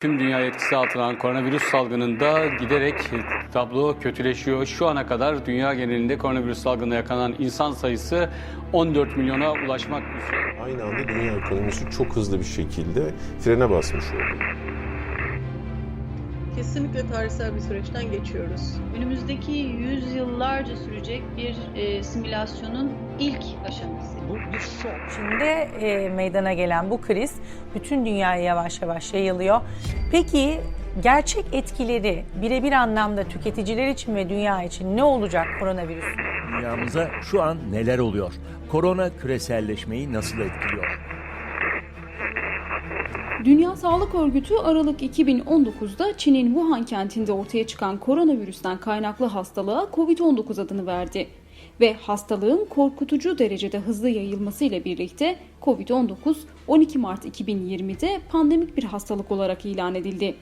Tüm dünya etkisi altına alan koronavirüs salgınında giderek tablo kötüleşiyor. Şu ana kadar dünya genelinde koronavirüs salgınına yakalanan insan sayısı 14 milyona ulaşmak üzere. Aynı anda dünya ekonomisi çok hızlı bir şekilde frene basmış oldu. Kesinlikle tarihsel bir süreçten geçiyoruz. Önümüzdeki yüzyıllarca sürecek bir e, simülasyonun ilk aşaması. Bu bir şok. Şimdi e, meydana gelen bu kriz bütün dünyaya yavaş yavaş yayılıyor. Peki gerçek etkileri birebir anlamda tüketiciler için ve dünya için ne olacak koronavirüs? Dünyamıza şu an neler oluyor? Korona küreselleşmeyi nasıl etkiliyor? Dünya Sağlık Örgütü Aralık 2019'da Çin'in Wuhan kentinde ortaya çıkan koronavirüsten kaynaklı hastalığa COVID-19 adını verdi. Ve hastalığın korkutucu derecede hızlı yayılması ile birlikte COVID-19 12 Mart 2020'de pandemik bir hastalık olarak ilan edildi.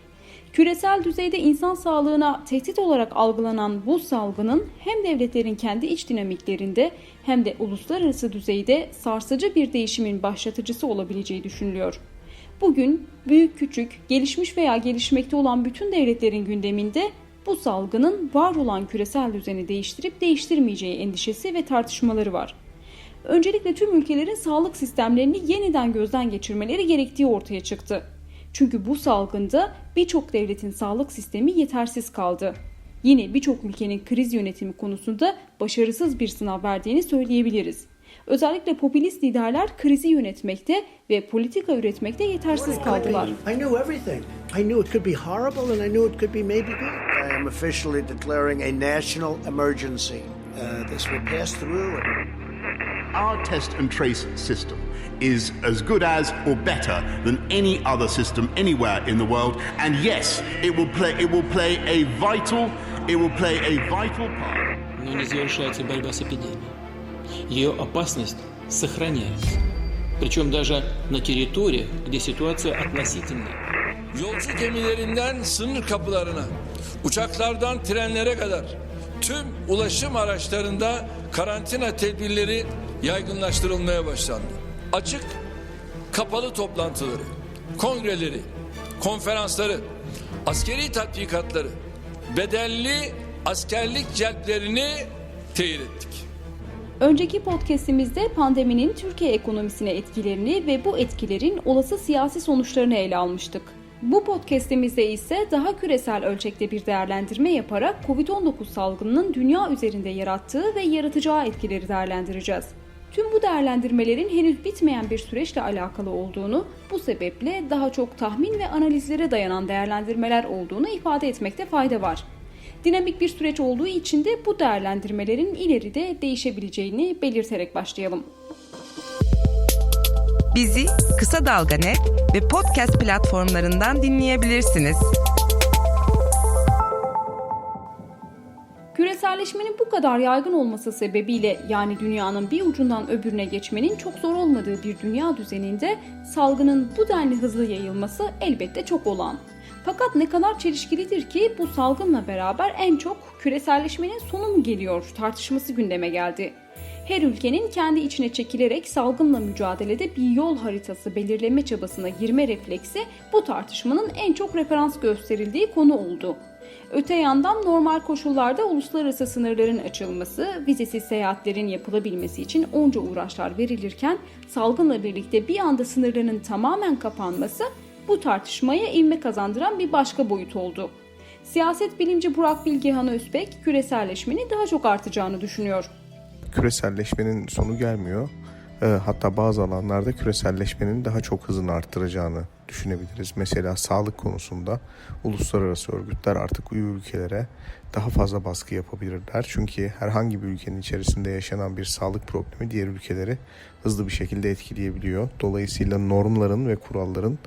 Küresel düzeyde insan sağlığına tehdit olarak algılanan bu salgının hem devletlerin kendi iç dinamiklerinde hem de uluslararası düzeyde sarsıcı bir değişimin başlatıcısı olabileceği düşünülüyor. Bugün büyük küçük, gelişmiş veya gelişmekte olan bütün devletlerin gündeminde bu salgının var olan küresel düzeni değiştirip değiştirmeyeceği endişesi ve tartışmaları var. Öncelikle tüm ülkelerin sağlık sistemlerini yeniden gözden geçirmeleri gerektiği ortaya çıktı. Çünkü bu salgında birçok devletin sağlık sistemi yetersiz kaldı. Yine birçok ülkenin kriz yönetimi konusunda başarısız bir sınav verdiğini söyleyebiliriz. Özellikle popülist liderler krizi yönetmekte ve politika üretmekte yetersiz kaldılar. I knew everything. I knew it could be horrible and I knew it could be maybe good. I am officially declaring a national emergency. Uh, this will pass through. And- Our test and trace system is as good as or better than any other system anywhere in the world. And yes, it will play it will play a vital it will play a vital part. но не завершается борьба с эпидемией. Ее опасность сохраняется. Причем даже на территориях, где ситуация относительно. Yolcu gemilerinden sınır kapılarına, uçaklardan trenlere kadar tüm ulaşım araçlarında karantina tedbirleri yaygınlaştırılmaya başlandı. Açık, kapalı toplantıları, kongreleri, konferansları, askeri tatbikatları, bedelli askerlik celplerini teyit ettik. Önceki podcastimizde pandeminin Türkiye ekonomisine etkilerini ve bu etkilerin olası siyasi sonuçlarını ele almıştık. Bu podcastimizde ise daha küresel ölçekte bir değerlendirme yaparak COVID-19 salgınının dünya üzerinde yarattığı ve yaratacağı etkileri değerlendireceğiz. Tüm bu değerlendirmelerin henüz bitmeyen bir süreçle alakalı olduğunu, bu sebeple daha çok tahmin ve analizlere dayanan değerlendirmeler olduğunu ifade etmekte fayda var. Dinamik bir süreç olduğu için de bu değerlendirmelerin ileride değişebileceğini belirterek başlayalım. Bizi Kısa Dalga Net ve podcast platformlarından dinleyebilirsiniz. Küreselleşmenin bu kadar yaygın olması sebebiyle yani dünyanın bir ucundan öbürüne geçmenin çok zor olmadığı bir dünya düzeninde salgının bu denli hızlı yayılması elbette çok olan. Fakat ne kadar çelişkilidir ki bu salgınla beraber en çok küreselleşmenin sonu mu geliyor tartışması gündeme geldi. Her ülkenin kendi içine çekilerek salgınla mücadelede bir yol haritası belirleme çabasına girme refleksi bu tartışmanın en çok referans gösterildiği konu oldu. Öte yandan normal koşullarda uluslararası sınırların açılması, vizesiz seyahatlerin yapılabilmesi için onca uğraşlar verilirken salgınla birlikte bir anda sınırların tamamen kapanması bu tartışmaya ivme kazandıran bir başka boyut oldu. Siyaset bilimci Burak Bilgehan Özbek küreselleşmenin daha çok artacağını düşünüyor. Küreselleşmenin sonu gelmiyor. Ee, hatta bazı alanlarda küreselleşmenin daha çok hızını arttıracağını düşünebiliriz. Mesela sağlık konusunda uluslararası örgütler artık üye ülkelere daha fazla baskı yapabilirler. Çünkü herhangi bir ülkenin içerisinde yaşanan bir sağlık problemi diğer ülkeleri hızlı bir şekilde etkileyebiliyor. Dolayısıyla normların ve kuralların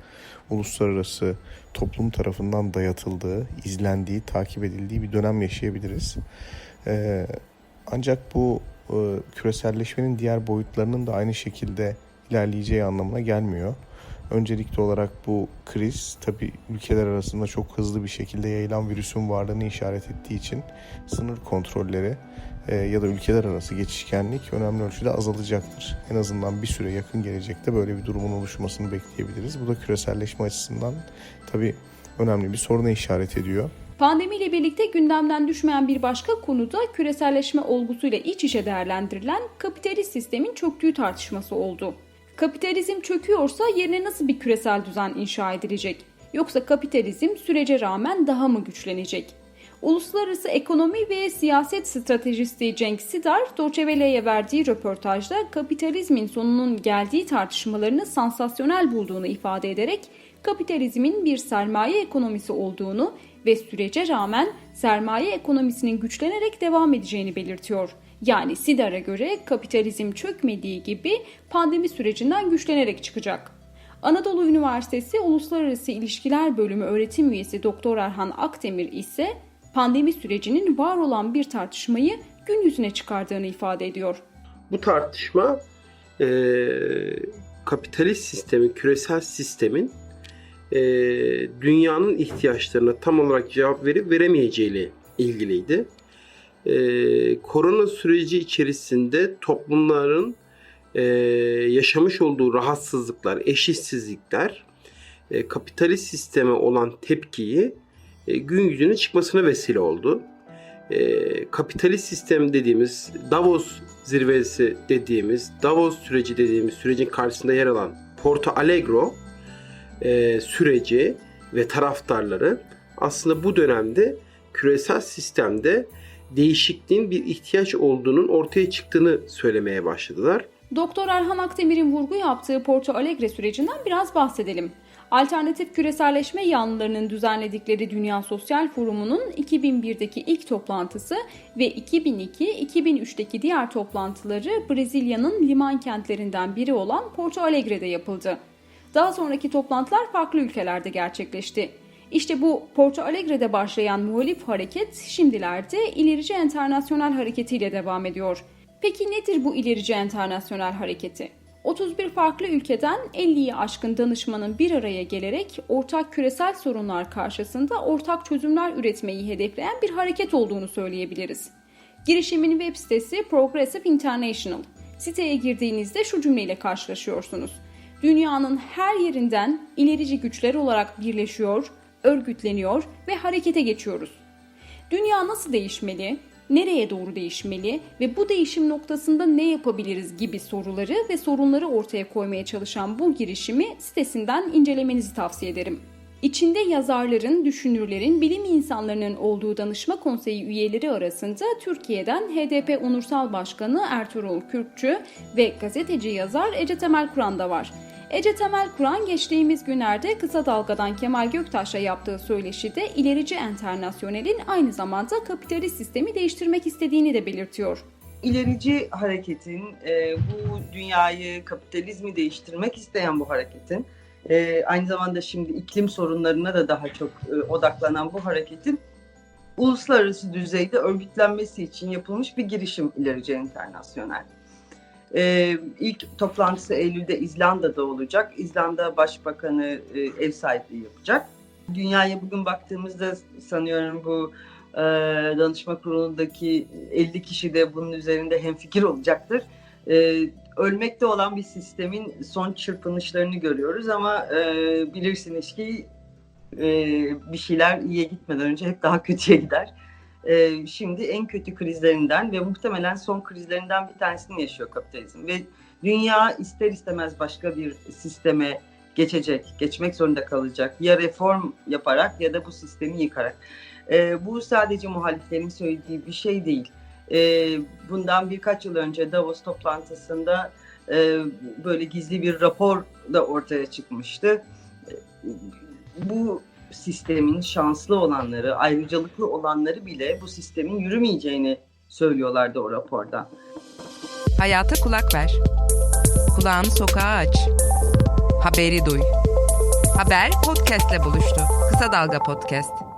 uluslararası toplum tarafından dayatıldığı, izlendiği, takip edildiği bir dönem yaşayabiliriz. Ee, ancak bu e, küreselleşmenin diğer boyutlarının da aynı şekilde ilerleyeceği anlamına gelmiyor. Öncelikli olarak bu kriz tabi ülkeler arasında çok hızlı bir şekilde yayılan virüsün varlığını işaret ettiği için sınır kontrolleri e, ya da ülkeler arası geçişkenlik önemli ölçüde azalacaktır. En azından bir süre yakın gelecekte böyle bir durumun oluşmasını bekleyebiliriz. Bu da küreselleşme açısından tabi önemli bir soruna işaret ediyor. Pandemiyle birlikte gündemden düşmeyen bir başka konu da küreselleşme olgusuyla iç içe değerlendirilen kapitalist sistemin çöktüğü tartışması oldu. Kapitalizm çöküyorsa yerine nasıl bir küresel düzen inşa edilecek? Yoksa kapitalizm sürece rağmen daha mı güçlenecek? Uluslararası ekonomi ve siyaset stratejisti Cenk Sidar, Welle'ye verdiği röportajda kapitalizmin sonunun geldiği tartışmalarını sansasyonel bulduğunu ifade ederek kapitalizmin bir sermaye ekonomisi olduğunu ve sürece rağmen sermaye ekonomisinin güçlenerek devam edeceğini belirtiyor. Yani Sidar'a göre kapitalizm çökmediği gibi pandemi sürecinden güçlenerek çıkacak. Anadolu Üniversitesi Uluslararası İlişkiler Bölümü öğretim üyesi Doktor Erhan Akdemir ise pandemi sürecinin var olan bir tartışmayı gün yüzüne çıkardığını ifade ediyor. Bu tartışma e, kapitalist sistemin, küresel sistemin e, dünyanın ihtiyaçlarına tam olarak cevap verip veremeyeceğiyle ilgiliydi. E, korona süreci içerisinde toplumların e, yaşamış olduğu rahatsızlıklar, eşitsizlikler, e, kapitalist sisteme olan tepkiyi e, gün yüzüne çıkmasına vesile oldu. E, kapitalist sistem dediğimiz Davos zirvesi dediğimiz Davos süreci dediğimiz sürecin karşısında yer alan Porto Alegre e, süreci ve taraftarları aslında bu dönemde küresel sistemde değişikliğin bir ihtiyaç olduğunun ortaya çıktığını söylemeye başladılar. Doktor Erhan Akdemir'in vurgu yaptığı Porto Alegre sürecinden biraz bahsedelim. Alternatif küreselleşme yanlılarının düzenledikleri Dünya Sosyal Forumu'nun 2001'deki ilk toplantısı ve 2002-2003'teki diğer toplantıları Brezilya'nın liman kentlerinden biri olan Porto Alegre'de yapıldı. Daha sonraki toplantılar farklı ülkelerde gerçekleşti. İşte bu Porto Alegre'de başlayan muhalif hareket şimdilerde ilerici enternasyonel hareketiyle devam ediyor. Peki nedir bu ilerici enternasyonel hareketi? 31 farklı ülkeden 50'yi aşkın danışmanın bir araya gelerek ortak küresel sorunlar karşısında ortak çözümler üretmeyi hedefleyen bir hareket olduğunu söyleyebiliriz. Girişimin web sitesi Progressive International. Siteye girdiğinizde şu cümleyle karşılaşıyorsunuz. Dünyanın her yerinden ilerici güçler olarak birleşiyor, örgütleniyor ve harekete geçiyoruz. Dünya nasıl değişmeli? nereye doğru değişmeli ve bu değişim noktasında ne yapabiliriz gibi soruları ve sorunları ortaya koymaya çalışan bu girişimi sitesinden incelemenizi tavsiye ederim. İçinde yazarların, düşünürlerin, bilim insanlarının olduğu danışma konseyi üyeleri arasında Türkiye'den HDP Onursal Başkanı Ertuğrul Kürkçü ve gazeteci yazar Ece Temel Kur'an da var. Ece Temel Kur'an geçtiğimiz günlerde Kısa Dalga'dan Kemal Göktaş'la yaptığı söyleşide ilerici enternasyonelin aynı zamanda kapitalist sistemi değiştirmek istediğini de belirtiyor. İlerici hareketin, e, bu dünyayı, kapitalizmi değiştirmek isteyen bu hareketin, e, aynı zamanda şimdi iklim sorunlarına da daha çok e, odaklanan bu hareketin uluslararası düzeyde örgütlenmesi için yapılmış bir girişim ilerici enternasyonel. Ee, ilk toplantısı Eylül'de İzlanda'da olacak. İzlanda Başbakanı e, ev sahipliği yapacak. Dünyaya bugün baktığımızda sanıyorum bu e, danışma kurulundaki 50 kişi de bunun üzerinde hemfikir olacaktır. E, ölmekte olan bir sistemin son çırpınışlarını görüyoruz ama e, bilirsiniz ki e, bir şeyler iyiye gitmeden önce hep daha kötüye gider e, şimdi en kötü krizlerinden ve muhtemelen son krizlerinden bir tanesini yaşıyor kapitalizm. Ve dünya ister istemez başka bir sisteme geçecek, geçmek zorunda kalacak. Ya reform yaparak ya da bu sistemi yıkarak. E, bu sadece muhaliflerin söylediği bir şey değil. E, bundan birkaç yıl önce Davos toplantısında e, böyle gizli bir rapor da ortaya çıkmıştı. E, bu sistemin şanslı olanları, ayrıcalıklı olanları bile bu sistemin yürümeyeceğini söylüyorlardı o raporda. Hayata kulak ver. Kulağını sokağa aç. Haberi duy. Haber podcastle buluştu. Kısa Dalga Podcast.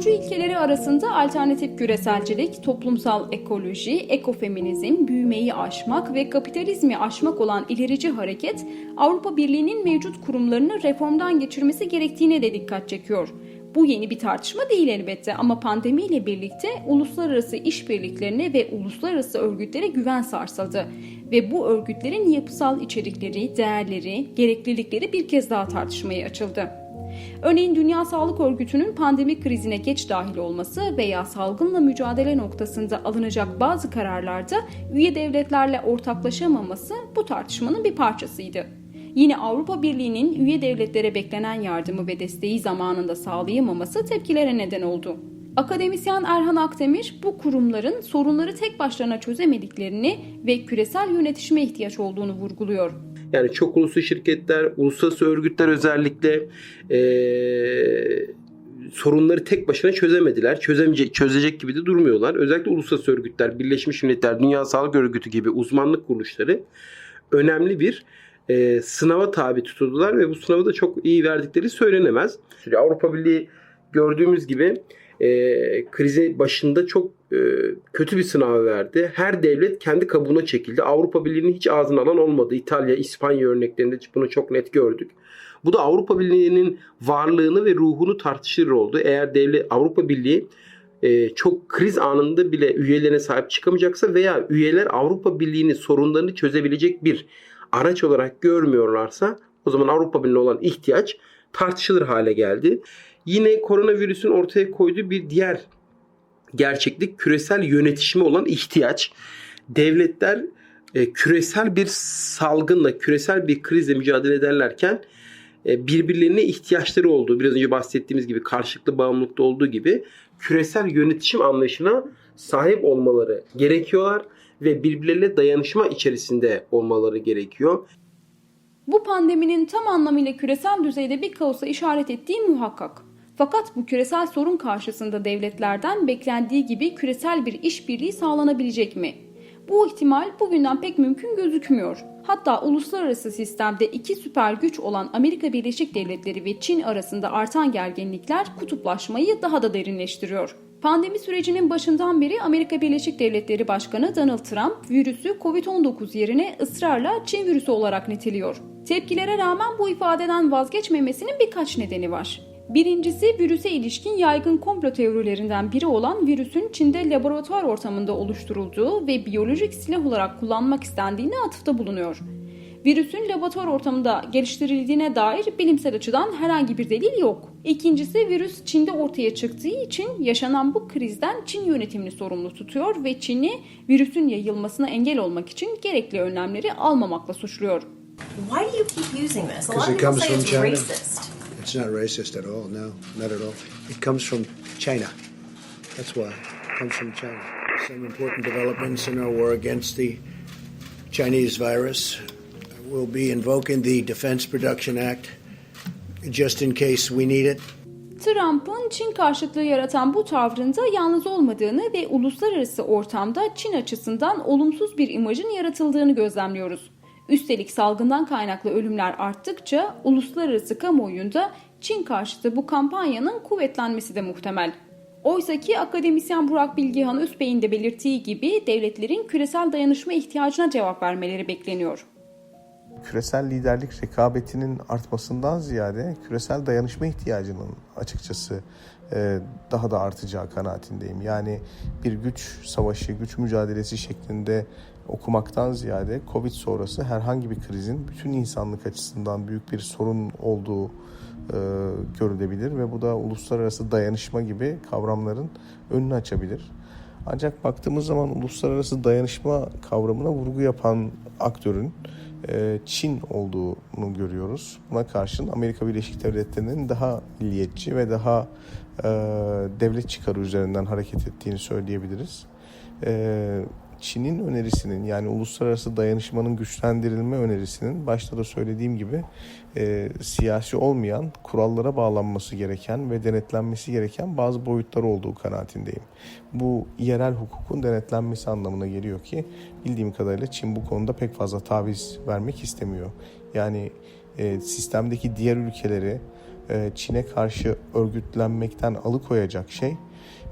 Kurucu ilkeleri arasında alternatif küreselcilik, toplumsal ekoloji, ekofeminizm, büyümeyi aşmak ve kapitalizmi aşmak olan ilerici hareket, Avrupa Birliği'nin mevcut kurumlarını reformdan geçirmesi gerektiğine de dikkat çekiyor. Bu yeni bir tartışma değil elbette ama pandemiyle birlikte uluslararası işbirliklerine ve uluslararası örgütlere güven sarsıldı ve bu örgütlerin yapısal içerikleri, değerleri, gereklilikleri bir kez daha tartışmaya açıldı. Örneğin Dünya Sağlık Örgütü'nün pandemi krizine geç dahil olması veya salgınla mücadele noktasında alınacak bazı kararlarda üye devletlerle ortaklaşamaması bu tartışmanın bir parçasıydı. Yine Avrupa Birliği'nin üye devletlere beklenen yardımı ve desteği zamanında sağlayamaması tepkilere neden oldu. Akademisyen Erhan Akdemir bu kurumların sorunları tek başlarına çözemediklerini ve küresel yönetişime ihtiyaç olduğunu vurguluyor. Yani çok uluslu şirketler, uluslararası örgütler özellikle eee, sorunları tek başına çözemediler. Çözemeyecek, çözecek gibi de durmuyorlar. Özellikle uluslararası örgütler, Birleşmiş Milletler, Dünya Sağlık Örgütü gibi uzmanlık kuruluşları önemli bir eee, sınava tabi tutuldular ve bu sınavı da çok iyi verdikleri söylenemez. Avrupa Birliği gördüğümüz gibi eee krizi başında çok eee, kötü bir sınav verdi. Her devlet kendi kabuğuna çekildi. Avrupa Birliği'nin hiç ağzına alan olmadı. İtalya, İspanya örneklerinde bunu çok net gördük. Bu da Avrupa Birliği'nin varlığını ve ruhunu tartışır oldu. Eğer devlet Avrupa Birliği e, çok kriz anında bile üyelerine sahip çıkamayacaksa veya üyeler Avrupa Birliği'nin sorunlarını çözebilecek bir araç olarak görmüyorlarsa o zaman Avrupa Birliği'ne olan ihtiyaç tartışılır hale geldi. Yine koronavirüsün ortaya koyduğu bir diğer gerçeklik küresel yönetişime olan ihtiyaç. Devletler e, küresel bir salgınla, küresel bir krizle mücadele ederlerken e, birbirlerine ihtiyaçları olduğu, biraz önce bahsettiğimiz gibi karşılıklı bağımlılıkta olduğu gibi küresel yönetişim anlayışına sahip olmaları gerekiyorlar ve birbirleriyle dayanışma içerisinde olmaları gerekiyor. Bu pandeminin tam anlamıyla küresel düzeyde bir kaosa işaret ettiği muhakkak. Fakat bu küresel sorun karşısında devletlerden beklendiği gibi küresel bir işbirliği sağlanabilecek mi? Bu ihtimal bugünden pek mümkün gözükmüyor. Hatta uluslararası sistemde iki süper güç olan Amerika Birleşik Devletleri ve Çin arasında artan gerginlikler kutuplaşmayı daha da derinleştiriyor. Pandemi sürecinin başından beri Amerika Birleşik Devletleri Başkanı Donald Trump virüsü COVID-19 yerine ısrarla Çin virüsü olarak niteliyor. Tepkilere rağmen bu ifadeden vazgeçmemesinin birkaç nedeni var. Birincisi virüse ilişkin yaygın komplo teorilerinden biri olan virüsün Çin'de laboratuvar ortamında oluşturulduğu ve biyolojik silah olarak kullanmak istendiğine atıfta bulunuyor. Virüsün laboratuvar ortamında geliştirildiğine dair bilimsel açıdan herhangi bir delil yok. İkincisi virüs Çin'de ortaya çıktığı için yaşanan bu krizden Çin yönetimini sorumlu tutuyor ve Çin'i virüsün yayılmasına engel olmak için gerekli önlemleri almamakla suçluyor. Why do you keep using this? A lot Because of it people comes say from it's China. racist. It's not racist at all. No, not at all. It comes from China. That's why. It comes from China. Some important developments in our war against the Chinese virus. We'll be invoking the Defense Production Act just in case we need it. Trump'ın Çin karşıtlığı yaratan bu tavrında yalnız olmadığını ve uluslararası ortamda Çin açısından olumsuz bir imajın yaratıldığını gözlemliyoruz. Üstelik salgından kaynaklı ölümler arttıkça uluslararası kamuoyunda Çin karşıtı bu kampanyanın kuvvetlenmesi de muhtemel. Oysa ki akademisyen Burak Bilgehan Özbey'in de belirttiği gibi devletlerin küresel dayanışma ihtiyacına cevap vermeleri bekleniyor. küresel liderlik rekabetinin artmasından ziyade küresel dayanışma ihtiyacının açıkçası e, daha da artacağı kanaatindeyim. Yani bir güç savaşı, güç mücadelesi şeklinde okumaktan ziyade Covid sonrası herhangi bir krizin bütün insanlık açısından büyük bir sorun olduğu e, görülebilir ve bu da uluslararası dayanışma gibi kavramların önünü açabilir. Ancak baktığımız zaman uluslararası dayanışma kavramına vurgu yapan aktörün e, Çin olduğunu görüyoruz. Buna karşın Amerika Birleşik Devletleri'nin daha milliyetçi ve daha e, devlet çıkarı üzerinden hareket ettiğini söyleyebiliriz. E, Çin'in önerisinin yani uluslararası dayanışmanın güçlendirilme önerisinin başta da söylediğim gibi e, siyasi olmayan kurallara bağlanması gereken ve denetlenmesi gereken bazı boyutları olduğu kanaatindeyim. Bu yerel hukukun denetlenmesi anlamına geliyor ki bildiğim kadarıyla Çin bu konuda pek fazla taviz vermek istemiyor. Yani e, sistemdeki diğer ülkeleri e, Çin'e karşı örgütlenmekten alıkoyacak şey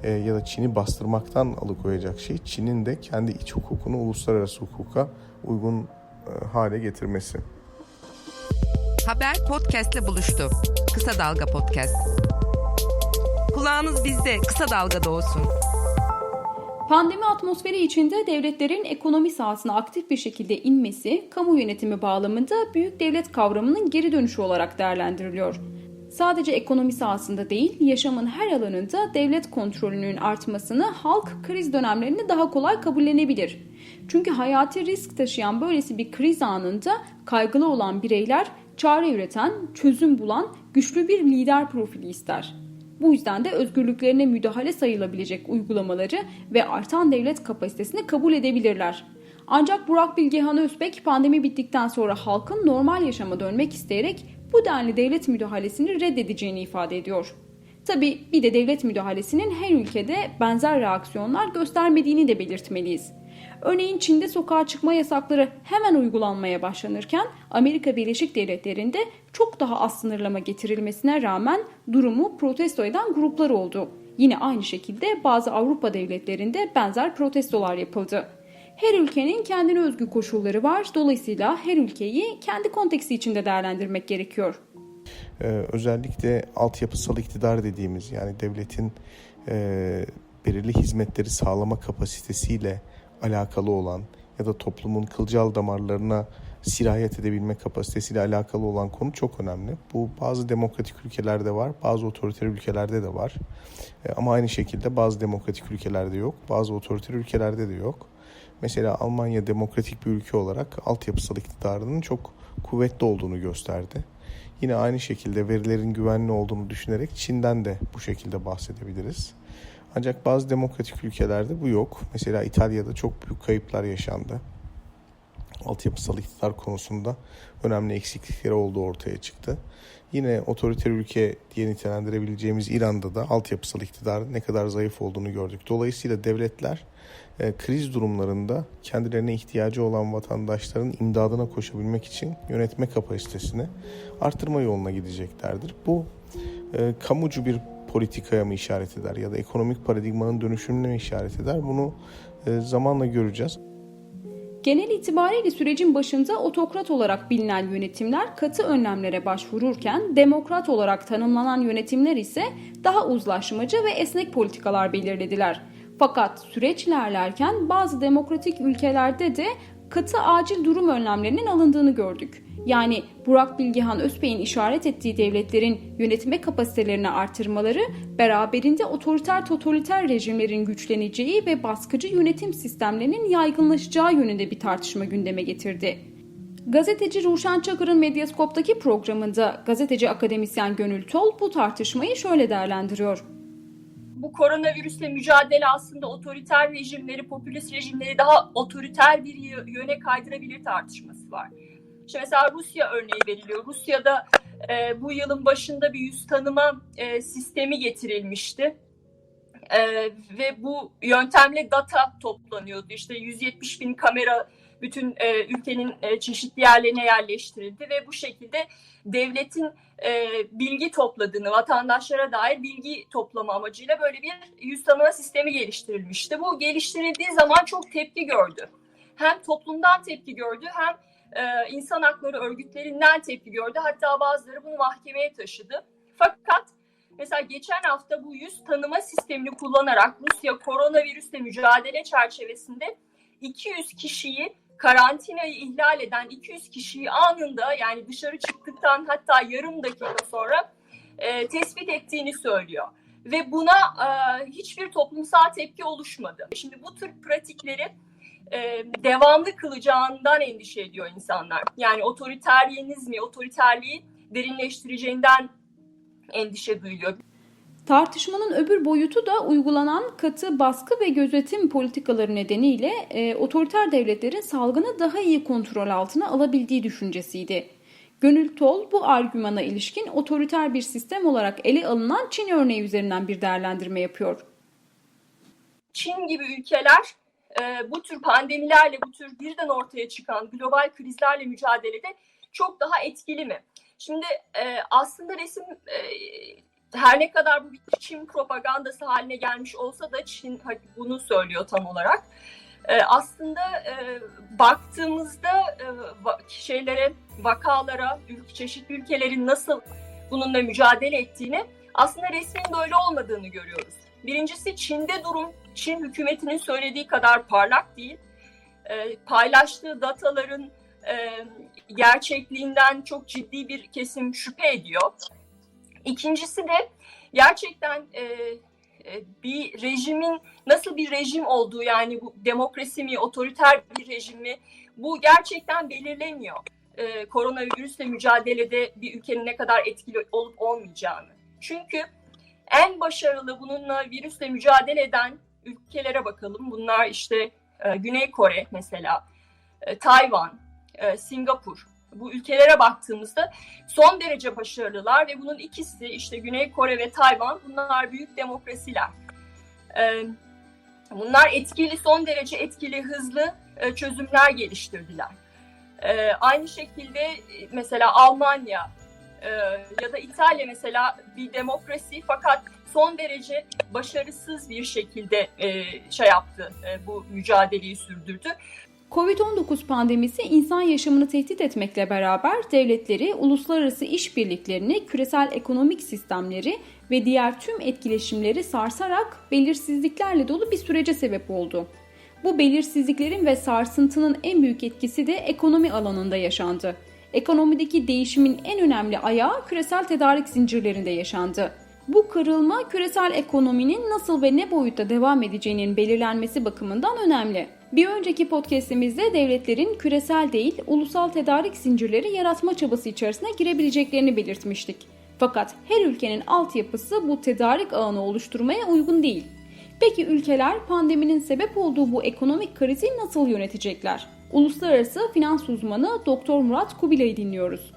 e, ya da Çin'i bastırmaktan alıkoyacak şey Çin'in de kendi iç hukukunu uluslararası hukuka uygun e, hale getirmesi. Haber podcastle buluştu. Kısa Dalga Podcast. Kulağınız bizde, Kısa Dalga'da olsun. Pandemi atmosferi içinde devletlerin ekonomi sahasına aktif bir şekilde inmesi, kamu yönetimi bağlamında büyük devlet kavramının geri dönüşü olarak değerlendiriliyor. Sadece ekonomi sahasında değil, yaşamın her alanında devlet kontrolünün artmasını halk kriz dönemlerini daha kolay kabullenebilir. Çünkü hayati risk taşıyan böylesi bir kriz anında kaygılı olan bireyler çare üreten, çözüm bulan güçlü bir lider profili ister. Bu yüzden de özgürlüklerine müdahale sayılabilecek uygulamaları ve artan devlet kapasitesini kabul edebilirler. Ancak Burak Bilgehan Özbek pandemi bittikten sonra halkın normal yaşama dönmek isteyerek bu denli devlet müdahalesini reddedeceğini ifade ediyor. Tabi bir de devlet müdahalesinin her ülkede benzer reaksiyonlar göstermediğini de belirtmeliyiz. Örneğin Çin'de sokağa çıkma yasakları hemen uygulanmaya başlanırken Amerika Birleşik Devletleri'nde çok daha az sınırlama getirilmesine rağmen durumu protesto eden gruplar oldu. Yine aynı şekilde bazı Avrupa devletlerinde benzer protestolar yapıldı. Her ülkenin kendine özgü koşulları var. Dolayısıyla her ülkeyi kendi konteksti içinde değerlendirmek gerekiyor. Ee, özellikle altyapısal iktidar dediğimiz yani devletin e, belirli hizmetleri sağlama kapasitesiyle alakalı olan ya da toplumun kılcal damarlarına sirayet edebilme kapasitesiyle alakalı olan konu çok önemli. Bu bazı demokratik ülkelerde var, bazı otoriter ülkelerde de var. E, ama aynı şekilde bazı demokratik ülkelerde yok, bazı otoriter ülkelerde de yok. Mesela Almanya demokratik bir ülke olarak altyapısal iktidarının çok kuvvetli olduğunu gösterdi. Yine aynı şekilde verilerin güvenli olduğunu düşünerek Çin'den de bu şekilde bahsedebiliriz. Ancak bazı demokratik ülkelerde bu yok. Mesela İtalya'da çok büyük kayıplar yaşandı. Altyapısal iktidar konusunda önemli eksiklikleri olduğu ortaya çıktı. Yine otoriter ülke diye nitelendirebileceğimiz İran'da da altyapısal iktidar ne kadar zayıf olduğunu gördük. Dolayısıyla devletler e, kriz durumlarında kendilerine ihtiyacı olan vatandaşların imdadına koşabilmek için yönetme kapasitesini artırma yoluna gideceklerdir. Bu e, kamucu bir politikaya mı işaret eder ya da ekonomik paradigmanın dönüşümüne mi işaret eder? Bunu e, zamanla göreceğiz. Genel itibariyle sürecin başında otokrat olarak bilinen yönetimler katı önlemlere başvururken demokrat olarak tanımlanan yönetimler ise daha uzlaşmacı ve esnek politikalar belirlediler. Fakat süreç ilerlerken bazı demokratik ülkelerde de katı acil durum önlemlerinin alındığını gördük. Yani Burak Bilgehan Özbey'in işaret ettiği devletlerin yönetme kapasitelerini artırmaları beraberinde otoriter totaliter rejimlerin güçleneceği ve baskıcı yönetim sistemlerinin yaygınlaşacağı yönünde bir tartışma gündeme getirdi. Gazeteci Ruşen Çakır'ın Medyaskop'taki programında gazeteci akademisyen Gönül Tol bu tartışmayı şöyle değerlendiriyor bu koronavirüsle mücadele aslında otoriter rejimleri, popülist rejimleri daha otoriter bir yöne kaydırabilir tartışması var. İşte mesela Rusya örneği veriliyor. Rusya'da e, bu yılın başında bir yüz tanıma e, sistemi getirilmişti. E, ve bu yöntemle data toplanıyordu. İşte 170 bin kamera bütün e, ülkenin e, çeşitli yerlerine yerleştirildi ve bu şekilde devletin e, bilgi topladığını, vatandaşlara dair bilgi toplama amacıyla böyle bir yüz tanıma sistemi geliştirilmişti. Bu geliştirildiği zaman çok tepki gördü. Hem toplumdan tepki gördü hem e, insan hakları örgütlerinden tepki gördü. Hatta bazıları bunu mahkemeye taşıdı. Fakat mesela geçen hafta bu yüz tanıma sistemini kullanarak Rusya koronavirüsle mücadele çerçevesinde 200 kişiyi karantinayı ihlal eden 200 kişiyi anında yani dışarı çıktıktan hatta yarım dakika sonra e, tespit ettiğini söylüyor. Ve buna e, hiçbir toplumsal tepki oluşmadı. Şimdi bu tür pratikleri e, devamlı kılacağından endişe ediyor insanlar. Yani otoriteryenizmi, otoriterliği derinleştireceğinden endişe duyuluyor. Tartışmanın öbür boyutu da uygulanan katı baskı ve gözetim politikaları nedeniyle e, otoriter devletlerin salgını daha iyi kontrol altına alabildiği düşüncesiydi. Gönül Tol bu argümana ilişkin otoriter bir sistem olarak ele alınan Çin örneği üzerinden bir değerlendirme yapıyor. Çin gibi ülkeler e, bu tür pandemilerle, bu tür birden ortaya çıkan global krizlerle mücadelede çok daha etkili mi? Şimdi e, aslında resim e, her ne kadar bu bir Çin propagandası haline gelmiş olsa da Çin bunu söylüyor tam olarak. Ee, aslında e, baktığımızda e, şeylere, vakalara, ülke, çeşitli ülkelerin nasıl bununla mücadele ettiğini aslında resmin böyle olmadığını görüyoruz. Birincisi Çin'de durum Çin hükümetinin söylediği kadar parlak değil. E, paylaştığı dataların e, gerçekliğinden çok ciddi bir kesim şüphe ediyor. İkincisi de gerçekten e, e, bir rejimin nasıl bir rejim olduğu yani bu demokrasi mi, otoriter bir rejim mi bu gerçekten belirlemiyor. E, koronavirüsle mücadelede bir ülkenin ne kadar etkili olup olmayacağını. Çünkü en başarılı bununla virüsle mücadele eden ülkelere bakalım. Bunlar işte e, Güney Kore mesela, e, Tayvan, e, Singapur. Bu ülkelere baktığımızda son derece başarılılar ve bunun ikisi işte Güney Kore ve Tayvan bunlar büyük demokrasiler. E, bunlar etkili, son derece etkili, hızlı e, çözümler geliştirdiler. E, aynı şekilde e, mesela Almanya e, ya da İtalya mesela bir demokrasi fakat son derece başarısız bir şekilde e, şey yaptı, e, bu mücadeleyi sürdürdü. Covid-19 pandemisi insan yaşamını tehdit etmekle beraber devletleri, uluslararası işbirliklerini, küresel ekonomik sistemleri ve diğer tüm etkileşimleri sarsarak belirsizliklerle dolu bir sürece sebep oldu. Bu belirsizliklerin ve sarsıntının en büyük etkisi de ekonomi alanında yaşandı. Ekonomideki değişimin en önemli ayağı küresel tedarik zincirlerinde yaşandı. Bu kırılma küresel ekonominin nasıl ve ne boyutta devam edeceğinin belirlenmesi bakımından önemli. Bir önceki podcast'imizde devletlerin küresel değil, ulusal tedarik zincirleri yaratma çabası içerisine girebileceklerini belirtmiştik. Fakat her ülkenin altyapısı bu tedarik ağını oluşturmaya uygun değil. Peki ülkeler pandeminin sebep olduğu bu ekonomik krizi nasıl yönetecekler? Uluslararası finans uzmanı Dr. Murat Kubilay'ı dinliyoruz.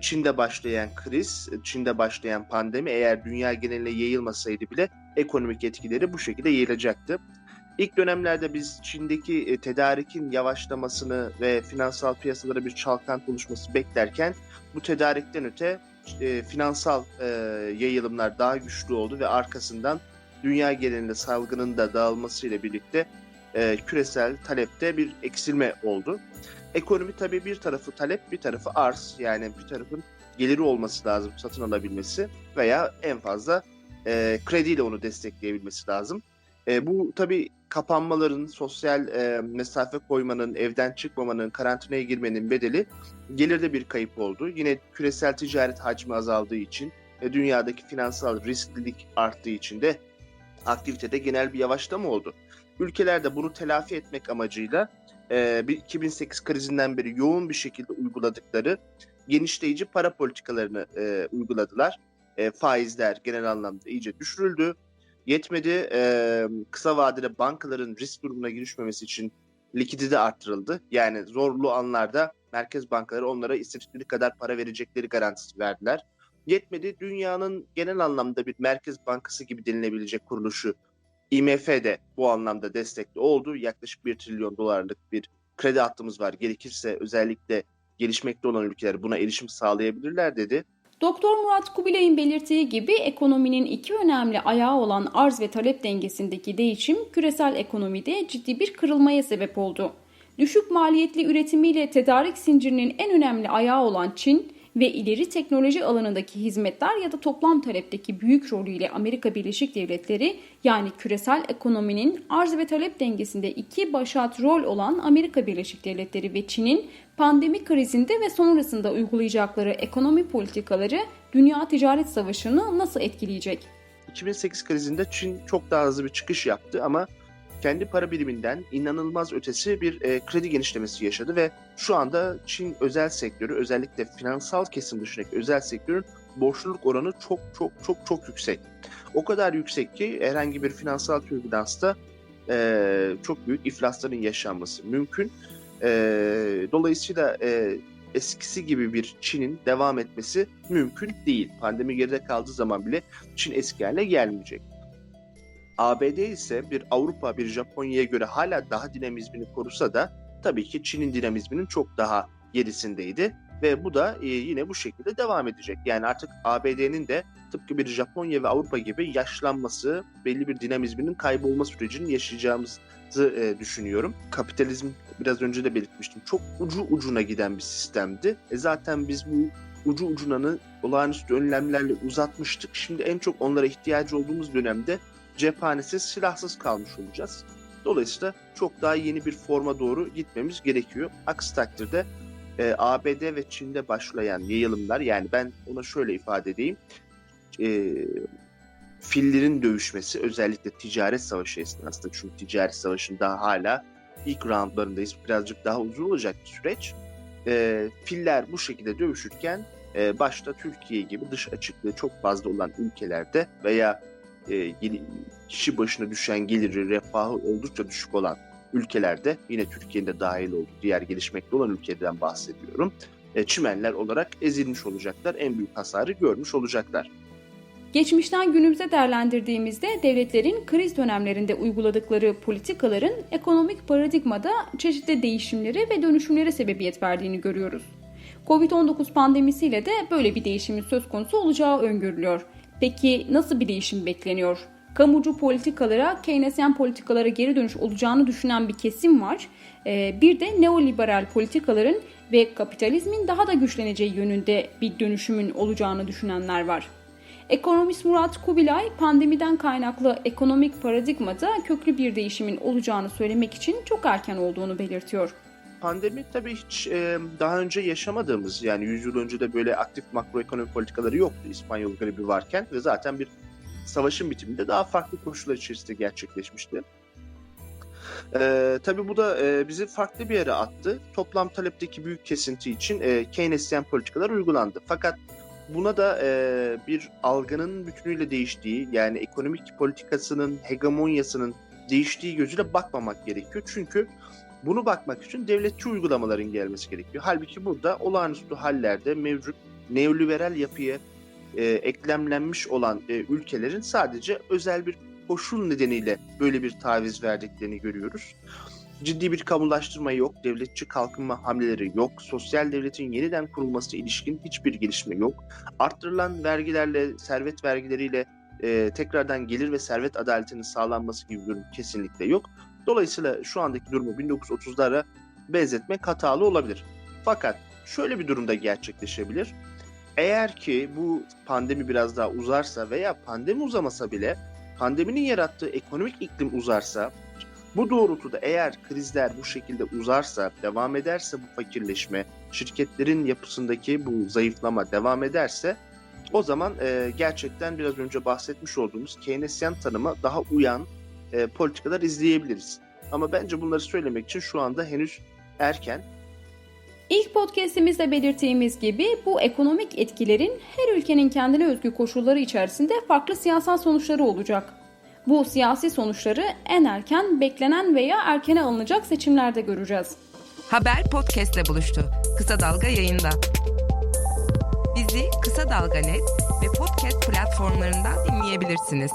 Çin'de başlayan kriz, Çin'de başlayan pandemi eğer dünya geneline yayılmasaydı bile ekonomik etkileri bu şekilde yayılacaktı. İlk dönemlerde biz Çin'deki e, tedarikin yavaşlamasını ve finansal piyasalara bir çalkantı oluşması beklerken bu tedarikten öte e, finansal e, yayılımlar daha güçlü oldu ve arkasından dünya genelinde salgının da dağılmasıyla birlikte e, küresel talepte bir eksilme oldu. Ekonomi tabii bir tarafı talep, bir tarafı arz. Yani bir tarafın geliri olması lazım satın alabilmesi veya en fazla e, krediyle onu destekleyebilmesi lazım. E, bu tabii kapanmaların, sosyal e, mesafe koymanın, evden çıkmamanın, karantinaya girmenin bedeli gelirde bir kayıp oldu. Yine küresel ticaret hacmi azaldığı için ve dünyadaki finansal risklilik arttığı için de aktivitede genel bir yavaşlama oldu. Ülkeler de bunu telafi etmek amacıyla e, bir 2008 krizinden beri yoğun bir şekilde uyguladıkları genişleyici para politikalarını e, uyguladılar. E, faizler genel anlamda iyice düşürüldü. Yetmedi e, kısa vadede bankaların risk durumuna girişmemesi için likidite arttırıldı. Yani zorlu anlarda merkez bankaları onlara istedikleri kadar para verecekleri garantisi verdiler. Yetmedi dünyanın genel anlamda bir merkez bankası gibi denilebilecek kuruluşu IMF de bu anlamda destekli oldu. Yaklaşık 1 trilyon dolarlık bir kredi hattımız var. Gerekirse özellikle gelişmekte olan ülkeler buna erişim sağlayabilirler dedi. Doktor Murat Kubilay'ın belirttiği gibi ekonominin iki önemli ayağı olan arz ve talep dengesindeki değişim küresel ekonomide ciddi bir kırılmaya sebep oldu. Düşük maliyetli üretimiyle tedarik zincirinin en önemli ayağı olan Çin ve ileri teknoloji alanındaki hizmetler ya da toplam talepteki büyük rolüyle Amerika Birleşik Devletleri yani küresel ekonominin arz ve talep dengesinde iki başat rol olan Amerika Birleşik Devletleri ve Çin'in pandemi krizinde ve sonrasında uygulayacakları ekonomi politikaları dünya ticaret savaşını nasıl etkileyecek? 2008 krizinde Çin çok daha hızlı bir çıkış yaptı ama kendi para biriminden inanılmaz ötesi bir e, kredi genişlemesi yaşadı ve şu anda Çin özel sektörü özellikle finansal kesim dışındaki özel sektörün borçluluk oranı çok çok çok çok yüksek. O kadar yüksek ki herhangi bir finansal türbülansta e, çok büyük iflasların yaşanması mümkün. E, dolayısıyla e, eskisi gibi bir Çin'in devam etmesi mümkün değil. Pandemi geride kaldığı zaman bile Çin eski haline gelmeyecek. ABD ise bir Avrupa, bir Japonya'ya göre hala daha dinamizmini korusa da tabii ki Çin'in dinamizminin çok daha gerisindeydi ve bu da e, yine bu şekilde devam edecek. Yani artık ABD'nin de tıpkı bir Japonya ve Avrupa gibi yaşlanması, belli bir dinamizminin kaybolma sürecini yaşayacağımızı e, düşünüyorum. Kapitalizm biraz önce de belirtmiştim. Çok ucu ucuna giden bir sistemdi. E zaten biz bu ucu ucunanı olağanüstü önlemlerle uzatmıştık. Şimdi en çok onlara ihtiyacı olduğumuz dönemde cephanesiz, silahsız kalmış olacağız. Dolayısıyla çok daha yeni bir forma doğru gitmemiz gerekiyor. Aksi takdirde e, ABD ve Çin'de başlayan yayılımlar yani ben ona şöyle ifade edeyim. E, fillerin dövüşmesi özellikle ticaret savaşı esnasında çünkü ticaret savaşında hala ilk roundlarındayız. Birazcık daha uzun olacak bir süreç. E, filler bu şekilde dövüşürken e, başta Türkiye gibi dış açıklığı çok fazla olan ülkelerde veya e, kişi başına düşen geliri, refahı oldukça düşük olan ülkelerde yine Türkiye'nin de dahil olduğu diğer gelişmekte olan ülkeden bahsediyorum. E, çimenler olarak ezilmiş olacaklar. En büyük hasarı görmüş olacaklar. Geçmişten günümüze değerlendirdiğimizde devletlerin kriz dönemlerinde uyguladıkları politikaların ekonomik paradigmada çeşitli değişimlere ve dönüşümlere sebebiyet verdiğini görüyoruz. Covid-19 pandemisiyle de böyle bir değişimin söz konusu olacağı öngörülüyor. Peki nasıl bir değişim bekleniyor? Kamucu politikalara, Keynesyen politikalara geri dönüş olacağını düşünen bir kesim var. Ee, Bir de neoliberal politikaların ve kapitalizmin daha da güçleneceği yönünde bir dönüşümün olacağını düşünenler var. Ekonomist Murat Kubilay pandemiden kaynaklı ekonomik paradigmada köklü bir değişimin olacağını söylemek için çok erken olduğunu belirtiyor. Pandemi tabii hiç e, daha önce yaşamadığımız yani 100 yıl önce de böyle aktif makroekonomi politikaları yoktu İspanyol gribi varken ve zaten bir savaşın bitiminde daha farklı koşullar içerisinde gerçekleşmişti. E, tabii bu da e, bizi farklı bir yere attı. Toplam talepteki büyük kesinti için e, Keynesyen politikalar uygulandı. Fakat buna da e, bir algının bütünüyle değiştiği yani ekonomik politikasının hegemonyasının değiştiği gözüyle bakmamak gerekiyor. Çünkü bunu bakmak için devletçi uygulamaların gelmesi gerekiyor. Halbuki burada olağanüstü hallerde mevcut neoliberal yapıya e, eklemlenmiş olan e, ülkelerin sadece özel bir koşul nedeniyle böyle bir taviz verdiklerini görüyoruz. Ciddi bir kamulaştırma yok, devletçi kalkınma hamleleri yok, sosyal devletin yeniden kurulması ilişkin hiçbir gelişme yok. Arttırılan vergilerle, servet vergileriyle e, tekrardan gelir ve servet adaletinin sağlanması gibi bir durum kesinlikle yok. Dolayısıyla şu andaki durumu 1930'lara benzetmek hatalı olabilir. Fakat şöyle bir durumda gerçekleşebilir. Eğer ki bu pandemi biraz daha uzarsa veya pandemi uzamasa bile pandeminin yarattığı ekonomik iklim uzarsa bu doğrultuda eğer krizler bu şekilde uzarsa, devam ederse bu fakirleşme, şirketlerin yapısındaki bu zayıflama devam ederse o zaman e, gerçekten biraz önce bahsetmiş olduğumuz Keynesyen tanıma daha uyan e, politikalar izleyebiliriz. Ama bence bunları söylemek için şu anda henüz erken. İlk podcastimizde belirttiğimiz gibi bu ekonomik etkilerin her ülkenin kendine özgü koşulları içerisinde farklı siyasal sonuçları olacak. Bu siyasi sonuçları en erken, beklenen veya erkene alınacak seçimlerde göreceğiz. Haber podcastle buluştu. Kısa Dalga yayında. Bizi Kısa Dalga Net ve podcast platformlarından dinleyebilirsiniz.